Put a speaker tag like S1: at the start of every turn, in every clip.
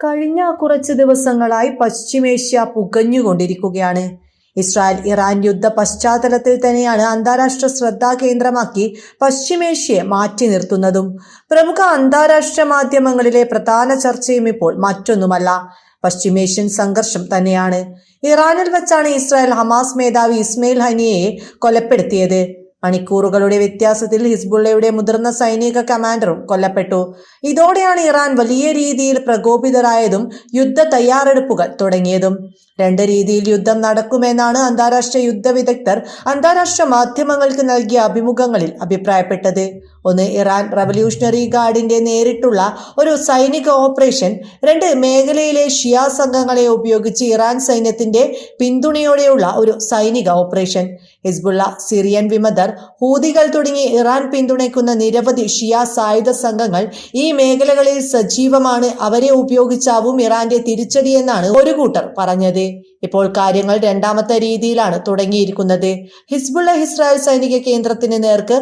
S1: കഴിഞ്ഞ കുറച്ച് ദിവസങ്ങളായി പശ്ചിമേഷ്യ പുകഞ്ഞുകൊണ്ടിരിക്കുകയാണ്. ഇസ്രായേൽ ഇറാൻ യുദ്ധ പശ്ചാത്തലത്തിൽ തന്നെയാണ് അന്താരാഷ്ട്ര ശ്രദ്ധാ കേന്ദ്രമാക്കി പശ്ചിമേഷ്യയെ മാറ്റി നിർത്തുന്നതും. പ്രമുഖ അന്താരാഷ്ട്ര മാധ്യമങ്ങളിലെ പ്രധാന ചർച്ചയും ഇപ്പോൾ മറ്റൊന്നുമല്ല. പശ്ചിമേഷ്യൻ സംഘർഷം തന്നെയാണ്. ഇറാനിൽ വെച്ചാണ് ഇസ്രായേൽ ഹമാസ് മേധാവി ഇസ്മയിൽ ഹനിയയെ കൊലപ്പെടുത്തിയത്. മണിക്കൂറുകളുടെ വ്യത്യാസത്തിൽ ഹിസ്ബുള്ളയുടെ മുതിർന്ന സൈനിക കമാൻഡറും കൊല്ലപ്പെട്ടു. ഇതോടെയാണ് ഇറാൻ വലിയ രീതിയിൽ പ്രകോപിതരായതും യുദ്ധ തയ്യാറെടുപ്പുകൾ തുടങ്ങിയതും. രണ്ട് രീതിയിൽ യുദ്ധം നടക്കുമെന്നാണ് അന്താരാഷ്ട്ര യുദ്ധ വിദഗ്ധർ അന്താരാഷ്ട്ര മാധ്യമങ്ങൾക്ക് നൽകിയ അഭിമുഖങ്ങളിൽ അഭിപ്രായപ്പെട്ടത്. ഒന്ന് ഇറാൻ റവല്യൂഷണറി ഗാർഡിന്റെ നേരിട്ടുള്ള ഒരു സൈനിക ഓപ്പറേഷൻ രണ്ട് മേഖലയിലെ ഷിയ സംഘങ്ങളെ ഉപയോഗിച്ച് ഇറാൻ സൈന്യത്തിന്റെ പിന്തുണയോടെയുള്ള ഒരു സൈനിക ഓപ്പറേഷൻ. ഹിസ്ബുള്ള സിറിയൻ വിമതർ ഹൂതികൾ തുടങ്ങി ഇറാൻ പിന്തുണയ്ക്കുന്ന നിരവധി ഷിയ സായുധ സംഘങ്ങൾ ഈ മേഖലകളിൽ സജീവമാണ് അവരെ ഉപയോഗിച്ചാവും ഇറാന്റെ തിരിച്ചടി എന്നാണ് ഒരു കൂട്ടർ പറഞ്ഞത്. ഇപ്പോൾ കാര്യങ്ങൾ രണ്ടാമത്തെ രീതിയിലാണ് തുടങ്ങിയിരിക്കുന്നത്. ഹിസ്ബുള്ള ഇസ്രായേൽ സൈനിക കേന്ദ്രത്തിന് നേർക്ക്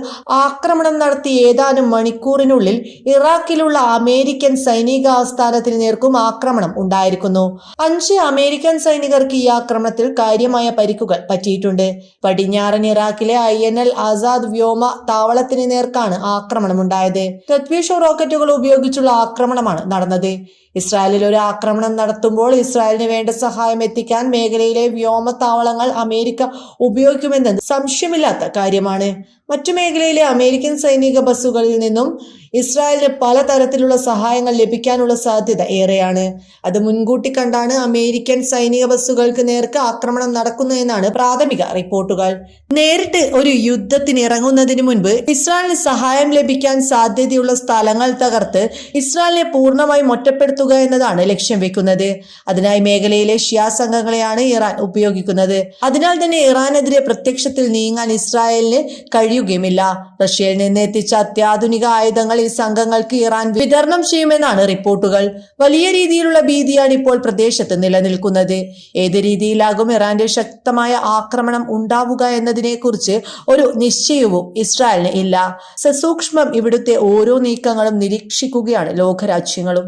S1: ആക്രമണം നടത്തി ഏതാനും മണിക്കൂറിനുള്ളിൽ ഇറാഖിലുള്ള അമേരിക്കൻ സൈനിക ആസ്ഥാനത്തിന് നേർക്കും ആക്രമണം ഉണ്ടായിരിക്കുന്നു. അഞ്ച് അമേരിക്കൻ സൈനികർക്ക് ഈ ആക്രമണത്തിൽ കാര്യമായ പരിക്കുകൾ പറ്റിയിട്ടുണ്ട്. പടിഞ്ഞാറൻ ഇറാഖിലെ ഐ എൻ എൽ ആസാദ് വ്യോമ താവളത്തിന് നേർക്കാണ് ആക്രമണം ഉണ്ടായത്. പ്രത്യക്ഷ റോക്കറ്റുകൾ ഉപയോഗിച്ചുള്ള ആക്രമണമാണ് നടന്നത്. ഇസ്രായേലിൽ ഒരു ആക്രമണം നടത്തുമ്പോൾ ഇസ്രായേലിന് വേണ്ട സഹായം എത്തിക്കാൻ മേഖലയിലെ വ്യോമത്താവളങ്ങൾ അമേരിക്ക ഉപയോഗിക്കുമെന്നത് സംശയമില്ലാത്ത കാര്യമാണ്. മറ്റു മേഖലയിലെ അമേരിക്കൻ സൈനിക ബസ്സുകളിൽ നിന്നും ഇസ്രായേലിന് പലതരത്തിലുള്ള സഹായങ്ങൾ ലഭിക്കാനുള്ള സാധ്യത ഏറെയാണ്. അത് മുൻകൂട്ടി കണ്ടാണ് അമേരിക്കൻ സൈനിക ബസ്സുകൾക്ക് നേർക്ക് ആക്രമണം നടക്കുന്നു എന്നാണ് പ്രാഥമിക റിപ്പോർട്ടുകൾ. നേരിട്ട് ഒരു യുദ്ധത്തിന് ഇറങ്ങുന്നതിന് മുൻപ് ഇസ്രായേലിന് സഹായം ലഭിക്കാൻ സാധ്യതയുള്ള സ്ഥലങ്ങൾ തകർത്ത് ഇസ്രായേലിനെ പൂർണമായും ഒറ്റപ്പെടുത്തുക എന്നതാണ് ലക്ഷ്യം വെക്കുന്നത്. അതിനായി മേഖലയിലെ ഷിയാ സംഘങ്ങളെയാണ് ഇറാൻ ഉപയോഗിക്കുന്നത്. അതിനാൽ തന്നെ ഇറാനെതിരെ പ്രത്യക്ഷത്തിൽ നീങ്ങാൻ ഇസ്രായേലിന് കഴിയുകയുമില്ല. റഷ്യയിൽ നിന്ന് എത്തിച്ച അത്യാധുനിക ആയുധങ്ങൾ ഈ സംഘങ്ങൾക്ക് ഇറാൻ വിതരണം ചെയ്യുമെന്നാണ് റിപ്പോർട്ടുകൾ. വലിയ രീതിയിലുള്ള ഭീതിയാണ് ഇപ്പോൾ പ്രദേശത്ത് നിലനിൽക്കുന്നത്. ഏത് രീതിയിലാകും ഇറാന്റെ ശക്തമായ ആക്രമണം ഉണ്ടാവുക എന്നതിനെക്കുറിച്ച് ഒരു നിശ്ചയവും ഇസ്രായേലിന് ഇല്ല. സസൂക്ഷ്മം ഇവിടുത്തെ ഓരോ നീക്കങ്ങളും നിരീക്ഷിക്കുകയാണ് ലോകരാജ്യങ്ങളും.